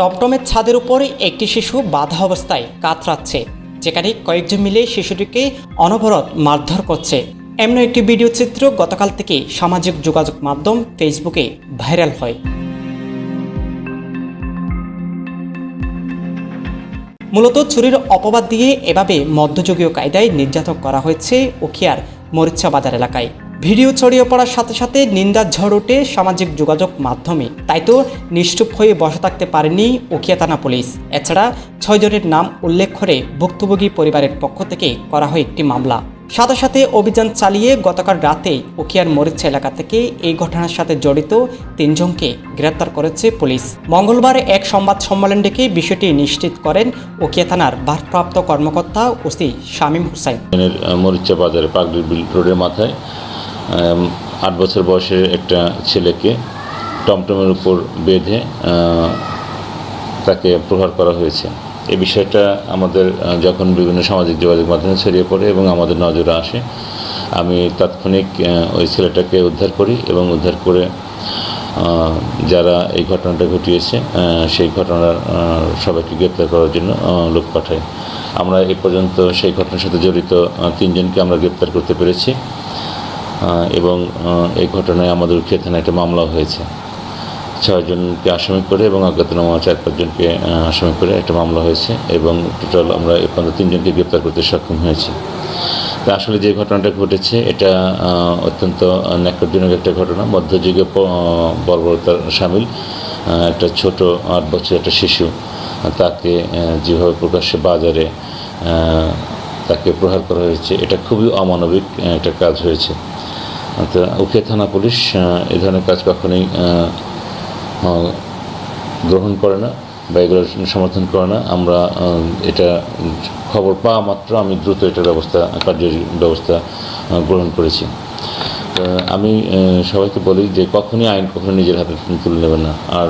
টমটমের ছাদের উপরে একটি শিশু বাধা অবস্থায় কাতরাচ্ছে, যেখানে কয়েকজন মিলে শিশুটিকে অনবরত মারধর করছে। এমন একটি ভিডিও চিত্র গতকাল থেকে সামাজিক যোগাযোগ মাধ্যম ফেসবুকে ভাইরাল হয়। মূলত চুরির অপবাদ দিয়ে এভাবে মধ্যযুগীয় কায়দায় নির্যাতন করা হয়েছে উখিয়ার মরিচ্চা বাজার এলাকায়। ভিডিও ছড়িয়ে পড়ার সাথে সাথে নিন্দার ঝড় ওঠে সামাজিক যোগাযোগ মাধ্যমে। তাই তো নিশ্চুপ হয়ে বসে থাকতে পারেনি ওকিয়া থানা পুলিশ। এছাড়া ছয়জনের নাম উল্লেখ করে ভুক্তভোগী পরিবারের পক্ষ থেকে করা হয় একটি মামলা। সাথে সাথে অভিযান চালিয়ে গতকাল রাতে উখিয়ার মরিচ্চা এলাকা থেকে এই ঘটনার সাথে জড়িত তিনজনকে গ্রেপ্তার করেছে পুলিশ। মঙ্গলবার এক সংবাদ সম্মেলন ডেকে বিষয়টি নিশ্চিত করেন ওকিয়া থানার ভারপ্রাপ্ত কর্মকর্তা ওসি শামীম হুসাইন। মরিচা বাজারে বিল রোডের মাথায় আট বছর বয়সের একটা ছেলেকে টমটমের উপর বেঁধে তাকে প্রহার করা হয়েছে। এই বিষয়টা আমাদের যখন বিভিন্ন সামাজিক যোগাযোগ মাধ্যমে ছড়িয়ে পড়ে এবং আমাদের নজরে আসে, আমি তাৎক্ষণিক ওই ছেলেটাকে উদ্ধার করি এবং উদ্ধার করে যারা এই ঘটনাটা ঘটিয়েছে সেই ঘটনার সবাইকে গ্রেপ্তার করার জন্য লোক পাঠাই আমরা এ পর্যন্ত সেই ঘটনার সাথে জড়িত তিনজনকে আমরা গ্রেপ্তার করতে পেরেছি। এবং এই ঘটনায় আমাদের উখিয়া থানায় একটা মামলা হয়েছে। ছয়জনকে আসামি করে এবং অজ্ঞাতনামা চার পাঁচজনকে আসামি করে একটা মামলা হয়েছে এবং টোটাল আমরা এ পর্যন্ত তিনজনকে গ্রেপ্তার করতে সক্ষম হয়েছি। তা আসলে যে ঘটনাটা ঘটেছে, এটা অত্যন্ত ন্যাক্কারজনক একটা ঘটনা। মধ্যযুগে বর্বরতার সামিল একটা ছোট আট বছর একটা শিশু তাকে যেভাবে প্রকাশ্যে বাজারে তাকে প্রহার করা হয়েছে, এটা খুবই অমানবিক একটা কাজ হয়েছে। তো উখিয়া থানা পুলিশ এ ধরনের কাজ কখনোই গ্রহণ করে না বা এগুলো সমর্থন করে না। আমরা এটা খবর পাওয়া মাত্র, আমি দ্রুত এটার ব্যবস্থা, কার্যের ব্যবস্থা গ্রহণ করেছি। আমি সবাইকে বলি যে কখনই আইন কখনো নিজের হাতে তুলে নেবেন না। আর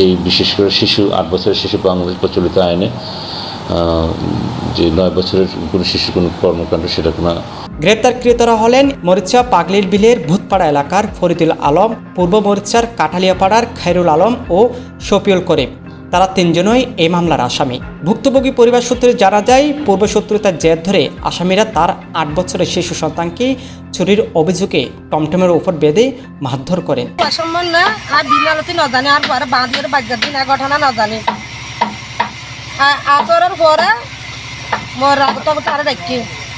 এই বিশেষ করে শিশু, আট বছরের শিশু বাংলাদেশ প্রচলিত আইনে যে নয় বছরের কোনো শিশুর কোনো কর্মকাণ্ড সেটা কোনো গ্রেপ্তারকৃতরা হলেন মরিচা পাগলির বিলের ভূতপাড়া এলাকার ফরিদুল আলম পূর্ব মরিচার কাঠালিয়াপাড়ার খাইরুল আলম ও শফিউল করিম। তারা তিনজনই এই মামলার আসামি। ভুক্তভোগী পরিবার সূত্রে জানা যায় পূর্ব শত্রুতার জের ধরে আসামিরা তার আট বছরের শিশু সন্তানকে চুরির অভিযোগে টমটমের উপর বেঁধে মারধর করেন। অসম্মান না আর বিনালতি নজানে আর পরে বাঁধিয়ে বাগ্যার দিন আর ঘটনা নজানে আসরের পরে মোর তবে তারা ডাকি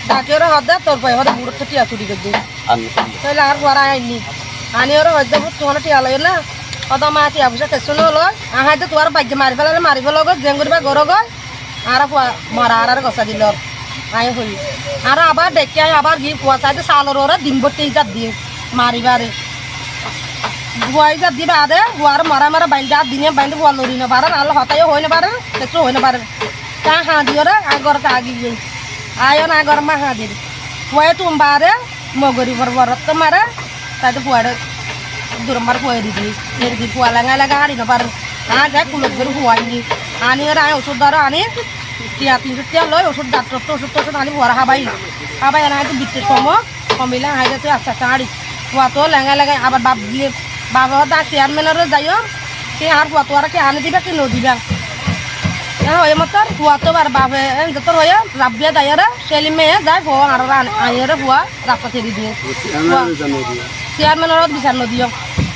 ডাকি ওরা হদে তোর পাই হদে বুড়ো তো টিয়া চুরি করদি তাহলে আর পরে আইনি আনি ওরা হদে বুড় তোমার টিয়া লয় না হদ মা টিয়া পয়সা কেসুন হলো। আহাইতে তোমার ভাগ্য মারি ফেলালে মারি ফেলো গো জেং করিবা গর গয় আর মরা আর গছা দিল। আই হই। আর আবার আই আবার গিয়ে কুয়া চাইতে সালর ওরা ডিম ভর্তি ইজাত দিয়ে মারিবারে। বুয়াই যা দিবা আদে বুয়ার মারা মারা বাইন্দা দিনে বাইন্দা বুয়া লরি না পারে আলো হতাই হই না পারে কিছু হই না পারে। তা হা দিও রে, আগর কা আগি গই আয়ন আগর মা হা দি বুয়াই তুম বারে মগরি বর বর তো মারে তাই তো বুয়ার দূর মার বুয়াই দি দি এর দি বুয়া লাগা লাগা হারি না পারে। আ যা কুলত গর বুয়াই নি। আনি রে, আয় ওষুধ ধর, আনি। টিয়া তিনশো টিয়া লয়, ওষুধ ডাক্তার তো ওষুধ টষুধ আনি বুয়ার হাবাই হাবাই আনা হয়তো বিত্তের সম কমিলা হাইতে তুই আস্তে আস্তে হাড়ি। কুয়াতো লেঙা লেঙা আবার বাপ দিয়ে বাবা দা চেয়ারম্যানেরও যাইও সে আর কুয়াতো আর কে আনি দিবা কি নদিবা। হ্যাঁ ওই মতো কুয়াতো আর বাপে যত হয়ে রাবিয়া দাইয়ারে ছেলে মেয়ে যায় ভো আর আইয়ারে ভুয়া রাস্তা ছেড়ে দিয়ে। চেয়ারম্যানের হদ বিচার নদিও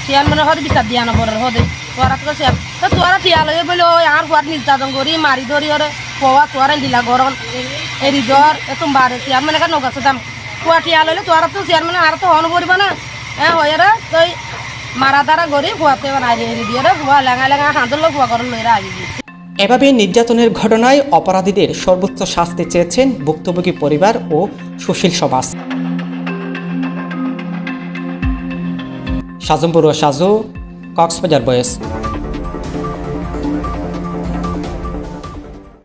চেয়ারম্যানের বিচার দিয়া নবরের হদে তোরা তো চেয়ার তো তোরা টিয়া লয়ে বলে ওই আর কুয়ার নির্যাতন করি মারি ধরি ওরে কোয়া তোরা দিলা গরম এরি জ্বর এত বারে চেয়ারম্যানের নগাছে দাম কুয়া টিয়া লইলে তোরা তো চেয়ারম্যান আর তো হন করিবা না। হ্যাঁ হয়ে রে তুই দিয়ে এভাবে নির্যাতনের ঘটনায় অপরাধীদের সর্বোচ্চ শাস্তি চেয়েছেন ভুক্তভোগী পরিবার ও সুশীল সমাজ। সাজমপুর সাজু, কক্সবাজার বয়েস